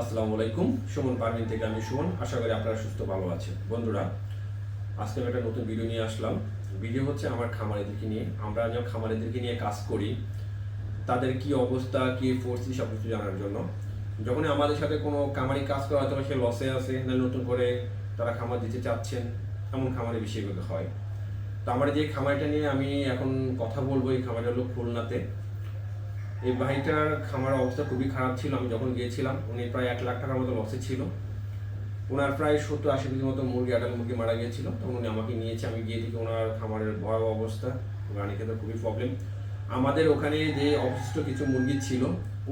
আসসালামু আলাইকুম। সুমন পারমিন থেকে আমি সুমন। আশা করি আপনারা সুস্থ ভালো আছেন। বন্ধুরা, আজকে আমি একটা নতুন ভিডিও নিয়ে আসলাম। ভিডিও হচ্ছে আমার খামারিদেরকে নিয়ে। আমরা যখন খামারিদেরকে নিয়ে কাজ করি, তাদের কি অবস্থা, কি পরিস্থিতি সব কিছু জানার জন্য। যখন আমাদের সাথে কোনো খামারি কাজ করা হয়তো সে লসে আছে, না নতুন করে তারা খামার দিতে চাচ্ছেন, এমন খামারে বেশিরভাগ হয়। তো আমার যে খামারটা নিয়ে আমি এখন কথা বলব এই খামারটা হলো খুলনাতে। এই ভাইটার খামার অবস্থা খুবই খারাপ ছিল, আমি যখন গিয়েছিলাম, উনি প্রায় এক লাখ টাকার মতো লসে ছিল। ওনার প্রায় সত্তর আশি কেজির মতো মুরগি আটাল মুরগি মারা গিয়েছিল, তখন উনি আমাকে নিয়েছে, আমি গিয়ে দেখি ওনার খামারের ভয়াবহ অবস্থা, রানী খেতে খুবই প্রবলেম আমাদের ওখানে যে অবশিষ্ট কিছু মুরগি ছিল,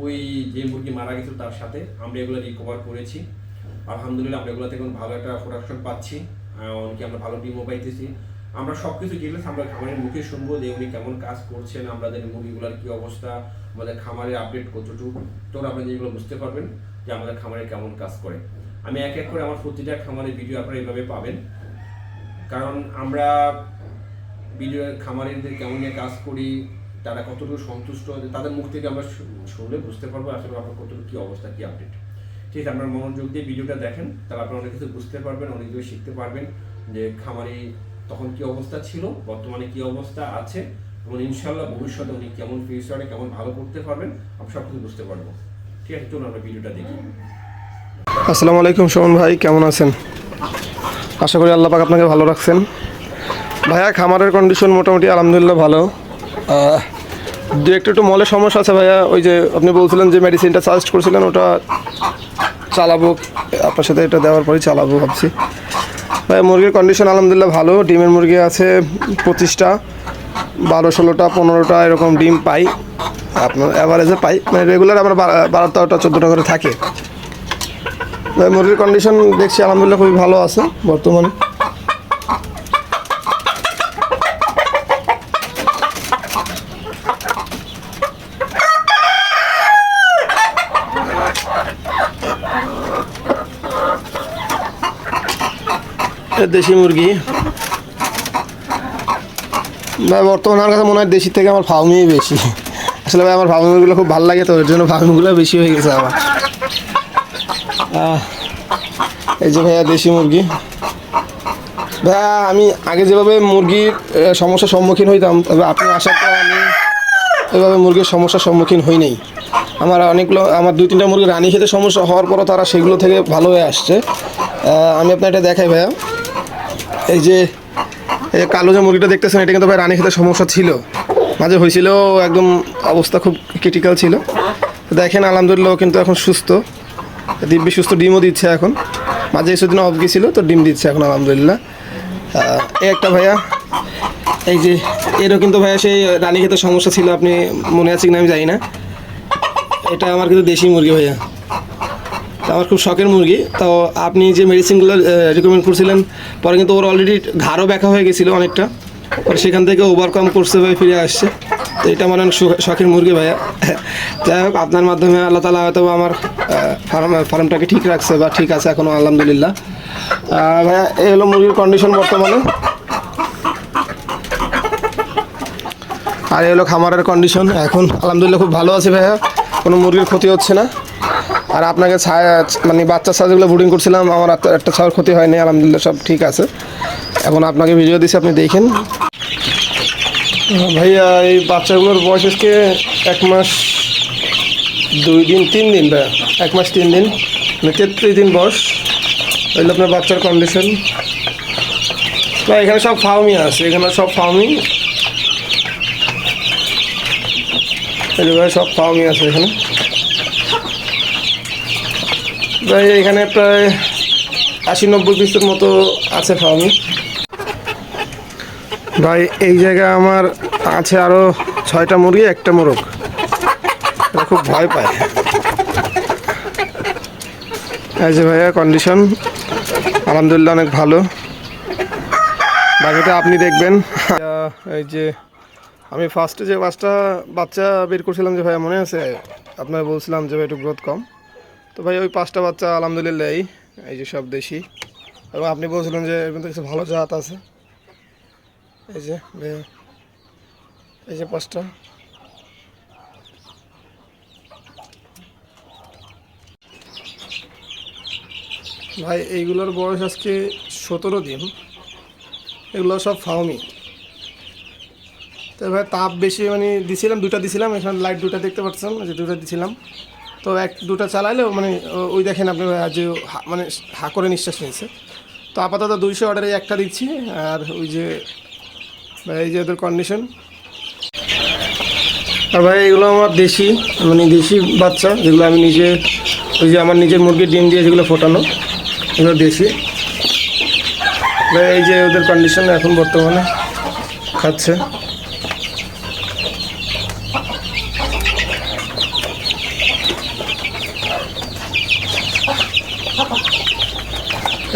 ওই যে মুরগি মারা গেছিল তার সাথে আমরা এগুলো রিকভার করেছি। আলহামদুলিল্লাহ আমরা এগুলো থেকে ভালো একটা প্রোডাকশন পাচ্ছি। অনেকে আমরা ভালো ডিমও পাইতেছি। আমরা সব কিছু আমরা খামারের মুখে শুনব যে উনি কেমন কাজ করছেন, আমাদের মুরগিগুলোর কি অবস্থা, আমাদের খামারের আপডেট কতটুকু তো আপনারা যেগুলো বুঝতে পারবেন যে আমাদের খামারে কেমন কাজ করে। আমি এক এক করে আমার প্রতিটা খামারের ভিডিও আপনারা এইভাবে পাবেন। কারণ আমরা ভিডিও খামারিদের কেমন নিয়ে কাজ করি, তারা কতটুকু সন্তুষ্ট, তাদের মুখ থেকে আমরা শুনলে বুঝতে পারব আসলে আপনার কতটুকু কী অবস্থা, কী আপডেট ঠিক আছে, আপনার মনোযোগ দিয়ে ভিডিওটা দেখেন, তাহলে আপনারা অনেক কিছু বুঝতে পারবেন, অনেক কিছু শিখতে পারবেন যে খামারি তখন কি অবস্থা ছিল? বর্তমানে কি অবস্থা আছে? এবং ইনশাল্লাহ ভবিষ্যতে উনি কেমন ফিউচারে কেমন ভালো করতে পারবেন আমরা সব কিছু বুঝতে পারব। ঠিক আছে, চলুন আমরা ভিডিওটা দেখি। আসসালামু আলাইকুম সুমন ভাই, কেমন আছেন? আশা করি আল্লাহ পাক আপনাকে ভালো রাখছেন। ভাইয়া, খামারের কন্ডিশন মোটামুটি আলহামদুলিল্লাহ ভালো। দু একটু একটু মলের সমস্যা আছে ভাইয়া, ওই যে আপনি বলছিলেন যে মেডিসিনটা সাজেস্ট করছিলেন, ওটা চালাবো, আপনার সাথে এটা দেওয়ার পরেই চালাবো ভাবছি। মুরগির কন্ডিশন আলহামদুলিল্লাহ ভালো। ডিমের মুরগি আছে পঁচিশটা, বারো, ষোলোটা, পনেরোটা এরকম ডিম পাই। আপনার অ্যাভারেজে পাই। মানে রেগুলার আমরা বারো- তেরোটা চোদ্দোটা করে থাকে। মুরগির কন্ডিশন দেখছি আলহামদুলিল্লাহ খুবই ভালো আছে বর্তমানে। দেশি মুরগি। ভাই, বর্তমানে আমার কাছে মনে হয় দেশি থেকে আমার ফার্মি বেশি। আসলে ভাই, আমার ফার্মি মুরগিগুলো খুব ভালো লাগে তো, ওর জন্য ফার্মিগুলো বেশি হয়ে গেছে আমার এই যে ভাইয়া, দেশি মুরগি। ভাইয়া, আমি আগে যেভাবে মুরগির সমস্যার সম্মুখীন হইতাম তবে আপনি আসার পর আমি এভাবে মুরগির সমস্যার সম্মুখীন হই নাই। আমার অনেকগুলো, আমার দুই তিনটা মুরগি রানি খেতে সমস্যা হওয়ার পরও তারা সেগুলো থেকে ভালো হয়ে আসছে। আমি আপনার এটা দেখাই ভাইয়া। এই যে এই যে কালো যে মুরগিটা দেখতেছেন, এটা কিন্তু ভাই রানী খেতে সমস্যা ছিল। মাঝে হয়েছিল একদম অবস্থা খুব ক্রিটিক্যাল ছিল। দেখেন, আলহামদুলিল্লাহ কিন্তু এখন সুস্থ। দিব্যি সুস্থ, ডিমও দিচ্ছে এখন। মাঝে কিছুদিন অফ গেছিল, তো ডিম দিচ্ছে এখন, আলহামদুলিল্লাহ। এই একটা ভাইয়া, এই যে, এরও কিন্তু ভাইয়া সেই রানী খেতে সমস্যা ছিল, আপনি মনে আছে কিনা আমি জানি না। এটা আমার কিন্তু দেশি মুরগি ভাইয়া। আমার খুব শখের মুরগি। তো আপনি যে মেডিসিনগুলো রিকমেন্ড করছিলেন, পরে কিন্তু ওর অলরেডি ঘাড়ও ব্যথা হয়ে গেছিল অনেকটা। পরে সেখান থেকে ওভারকাম করছে ভাই, ফিরে আসছে। তো এটা আমার অনেক শখের মুরগি ভাইয়া। যাই হোক, আপনার মাধ্যমে আল্লাহ তালা হয়তো আমার ফার্ম, ফার্মটাকে ঠিক রাখছে বা ঠিক আছে এখনও আলহামদুলিল্লাহ। ভাইয়া, এই হলো মুরগির কন্ডিশন বর্তমানে। আর এই হলো খামারের কন্ডিশন এখন আলহামদুলিল্লাহ খুব ভালো আছে ভাইয়া। কোনো মুরগির ক্ষতি হচ্ছে না। আর আপনাকে মানে বাচ্চা সাজগুলো বুডিং করছিলাম, আমার একটা ছাওয়ার ক্ষতি হয়নি, আলহামদুলিল্লাহ সব ঠিক আছে। এখন আপনাকে ভিডিও দিচ্ছি আপনি দেখেন। ভাইয়া, এই বাচ্চাগুলোর বয়স আজকে এক মাস দুই দিন, তিন দিন, ভাইয়া। এক মাস, তিন দিন মানে তেত্রিশ দিন বয়স। হইল আপনার বাচ্চার কন্ডিশন ভাই, এখানে সব ফার্মি আছে, এখানে সব ফার্মি এই ভাই, সব ফার্মি আছে এখানে। ভাই এখানে প্রায় আশি নব্বই পিসের মতো আছে ফার্মি ভাই, এই জায়গায় আমার আছে আরও ছয়টা মুরগি, একটা মোরগ। খুব ভয় পায়। এই যে ভাইয়া কন্ডিশন আলহামদুলিল্লাহ অনেক ভালো। বাকিটা আপনি দেখবেন। এই যে আমি ফার্স্টে যে পাঁচটা বাচ্চা বের করছিলাম যে ভাইয়া, মনে আছে? আপনার বলছিলাম যে ভাই, একটু গ্রোথ কম। তো ভাই, ওই পাঁচটা বাচ্চা আলহামদুলিল্লাহ এই যে সব দেশি। এবং আপনি বলছিলেন যে এর মধ্যে কিছু ভালো জাত আছে। এই যে এই যে পাঁচটা। ভাই, এইগুলোর বয়স আজকে সতেরো দিন। এগুলো সব ফাউমি তো ভাই, তাপ বেশি মানে দিছিলাম দুটা দিছিলাম, এখানে লাইট দুটা দেখতে পাচ্ছেন যে দুটা দিছিলাম। তো এক, দুটা চালাইলেও মানে ওই দেখেন আপনি যে মানে হা করে নিঃশ্বাস নিয়েছে। তো আপাতত দুইশো অর্ডারে একটা দিচ্ছি, আর ওই যে এই যে ওদের কন্ডিশন আর ভাই, এগুলো আমার দেশি মানে দেশি বাচ্চা, যেগুলো আমি নিজে, ওই যে আমার নিজের মুরগির ডিম দিয়ে যেগুলো ফোটানো, এগুলো দেশি। ভাই, এই যে ওদের কন্ডিশন এখন বর্তমানে খাচ্ছে।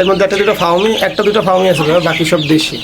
এর মধ্যে একটা দুটো ফাউমি একটা দুটো ফাউমি আছে বাকি সব দেশি।